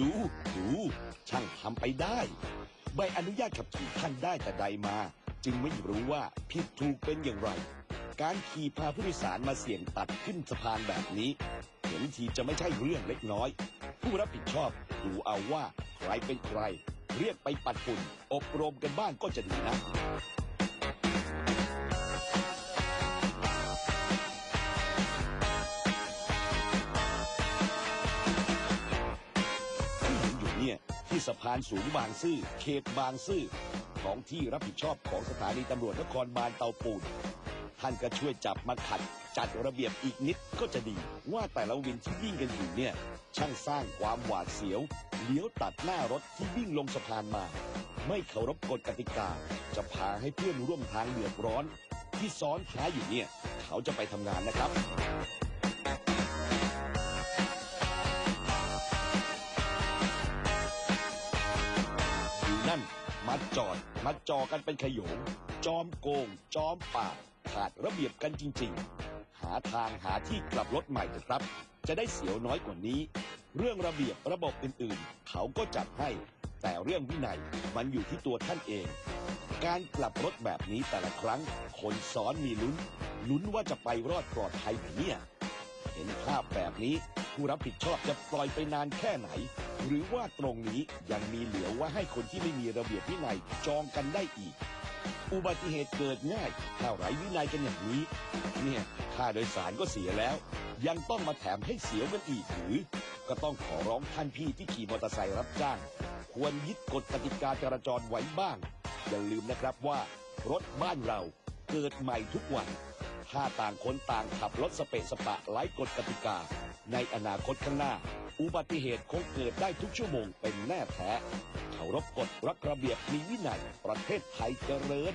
ดู ดู ช่างทำไปได้ ใบอนุญาตขับขี่ท่านได้แต่ใดมา จึงไม่รู้ว่าผิดถูกเป็นอย่างไร การขี่พาผู้โดยสารมาเสี่ยงตัดขึ้นสะพานแบบนี้ เห็นทีจะไม่ใช่เรื่องเล็กน้อย ผู้รับผิดชอบดูเอาว่าใครเป็นใคร เรียกไปปัดฝุ่นอบรมกันบ้างก็จะดีนะ สะพานสูงบางซื่อเขตบางซื่อของที่รับผิดชอบของสถานีตำรวจนครบาลเตาปูน ท่านก็ช่วยจับมาขัด จัดระเบียบอีกนิดก็จะดีว่าแต่ละวินที่วิ่งกันอยู่เนี่ย ช่างสร้างความหวาดเสียวเลี้ยวตัดหน้ารถที่วิ่งลงสะพานมา ไม่เคารพกฎกติกา จะพาให้เพื่อนร่วมทางเดือดร้อน ที่ซ้อนท้ายอยู่เนี่ย เขาจะไปทำงานนะครับ มาจอกันเป็นขยง จอมโกง จอมปาขาดระเบียบกันจริง ๆ หาทางหาที่กลับรถใหม่เถอะครับ จะได้เสียวน้อยกว่านี้ เรื่องระเบียบระบบอื่นๆ เขาก็จัดให้ แต่เรื่องวินัยมันอยู่ที่ตัวท่านเอง การกลับรถแบบนี้แต่ละครั้ง คนซ้อนมีลุ้น ลุ้นว่าจะไปรอดปลอดภัยไหมเนี่ย ห็นภาพแบบนี้ ผู้รับผิดชอบจะปล่อยไปนานแค่ไหน หรือว่าตรงนี้ยังมีเหลือไว่าให้คนที่ไม่มีระเบียบวินัยจองกันได้อีก อุบัติเหตุเกิดง่ายถ้าไร้วินัยกันอย่างนี้ เนี่ยค่าโดยสารก็เสียแล้ว ยังต้องมาแถมให้เสียกันอีกหรือก็ต้องขอร้องท่านพี่ที่ขี่มอเตอร์ไซค์รับจ้าง ควรยึดกฎกติกาจราจรไว้บ้าง อย่าลืมนะครับว่า รถบ้านเราเกิดใหม่ทุกวัน ถ้าต่างคนต่างขับรถสเปะสปะไร้กฎกติกา ในอนาคตข้างหน้า อุบัติเหตุคงเกิดได้ทุกชั่วโมงเป็นแน่แท้เคารพกฎรักระเบียบมีวินัยประเทศไทยเจริญ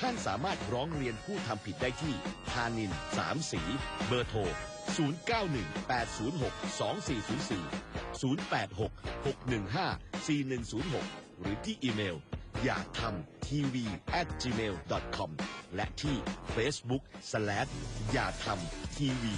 ท่านสามารถร้องเรียนผู้ทำผิดได้ที่ธานินสามสี เบอร์โทร 0918062404 086-615-4106 หรือที่อีเมล อยากทำทีวี at gmail com และที่ Facebook slash อย่าทำทีวี